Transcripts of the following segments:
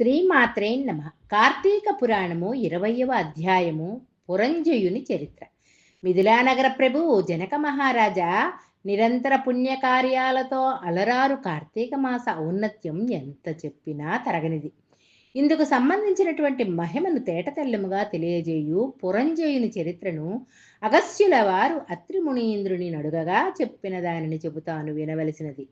శ్రీమాత్రే నమ. కార్తీక పురాణము ఇరవయవ అధ్యాయము పురంజయుని చరిత్ర. మిథిలానగర ప్రభువు జనక మహారాజా నిరంతర పుణ్యకార్యాలతో అలరారు కార్తీక మాస ఔన్నత్యం ఎంత చెప్పినా తరగనిది. ఇందుకు సంబంధించినటువంటి మహిమను తేటతెల్లముగా తెలియజేయు పురంజయుని చరిత్రను అగస్యుల వారు అత్రిమునీంద్రుని నడుగగా చెప్పిన దానిని చెబుతాను వినవలసినది.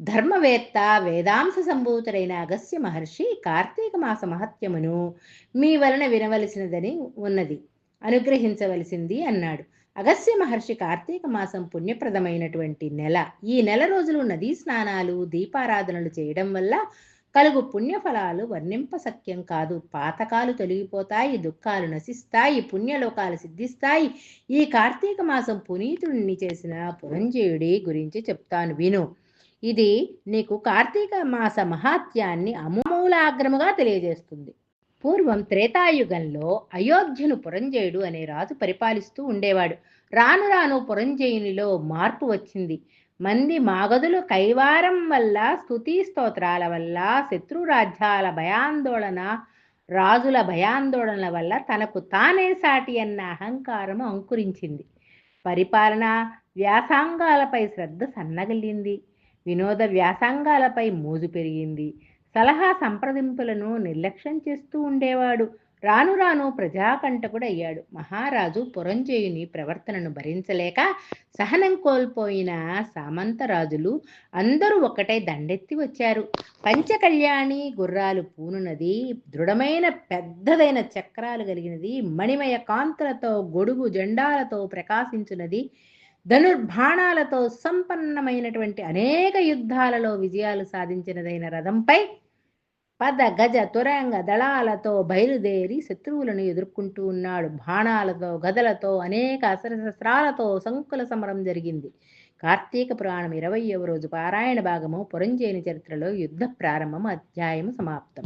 ధర్మవేత్త వేదాంశ సంభూతుడైన అగస్య మహర్షి కార్తీక మాస మహత్యమును మీ వలన వినవలసినదని ఉన్నది. అనుగ్రహించవలసింది అన్నాడు. అగస్య మహర్షి కార్తీక మాసం పుణ్యప్రదమైనటువంటి నెల. ఈ నెల రోజులు నదీ స్నానాలు దీపారాధనలు చేయడం వల్ల కలుగు పుణ్యఫలాలు వర్ణింప సత్యం కాదు. పాతకాలు తొలగిపోతాయి దుఃఖాలు నశిస్తాయి పుణ్యలోకాలు సిద్ధిస్తాయి. ఈ కార్తీక మాసం పునీతుడిని చేసిన పురంజయుడి గురించి చెప్తాను. విను. ఇది నీకు కార్తీక మాస మహాత్యాన్ని అమూలాగ్రముగా తెలియజేస్తుంది. పూర్వం త్రేతాయుగంలో అయోధ్యను పురంజయుడు అనే రాజు పరిపాలిస్తూ ఉండేవాడు. రాను రాను పురంజయునిలో మార్పు వచ్చింది. మంది మాగదులు కైవారం వల్ల స్థుతి స్తోత్రాల వల్ల శత్రురాజ్యాల భయాందోళన రాజుల భయాందోళనల వల్ల తనకు తానే సాటి అన్న అహంకారము అంకురించింది. పరిపాలన వ్యాసాంగాలపై శ్రద్ధ సన్నగిలింది వినోద వ్యాసంగాలపై మోజు పెరిగింది. సలహా సంప్రదింపులను నిర్లక్ష్యం చేస్తూ ఉండేవాడు. రాను రాను ప్రజాకంటకుడయ్యాడు. మహారాజు పురంజయుని ప్రవర్తనను భరించలేక సహనం కోల్పోయిన సామంతరాజులు అందరూ ఒకటే దండెత్తి వచ్చారు. పంచకళ్యాణి గుర్రాలు పూనునది దృఢమైన పెద్దదైన చక్రాలు కలిగినది మణిమయ కాంతులతో గొడుగు జెండాలతో ప్రకాశించున్నది ధనుర్బాణాలతో సంపన్నమైనటువంటి అనేక యుద్ధాలలో విజయాలు సాధించినదైన రథంపై పద గజ తురంగ దళాలతో బయలుదేరి శత్రువులను ఎదుర్కొంటూ ఉన్నాడు. బాణాలతో గదలతో అనేక అస్త్రశస్త్రాలతో సంకుల సమరం జరిగింది. కార్తీక పురాణం ఇరవయవ రోజు పారాయణ భాగము పురంజేని చరిత్రలో యుద్ధ ప్రారంభం అధ్యాయము సమాప్తం.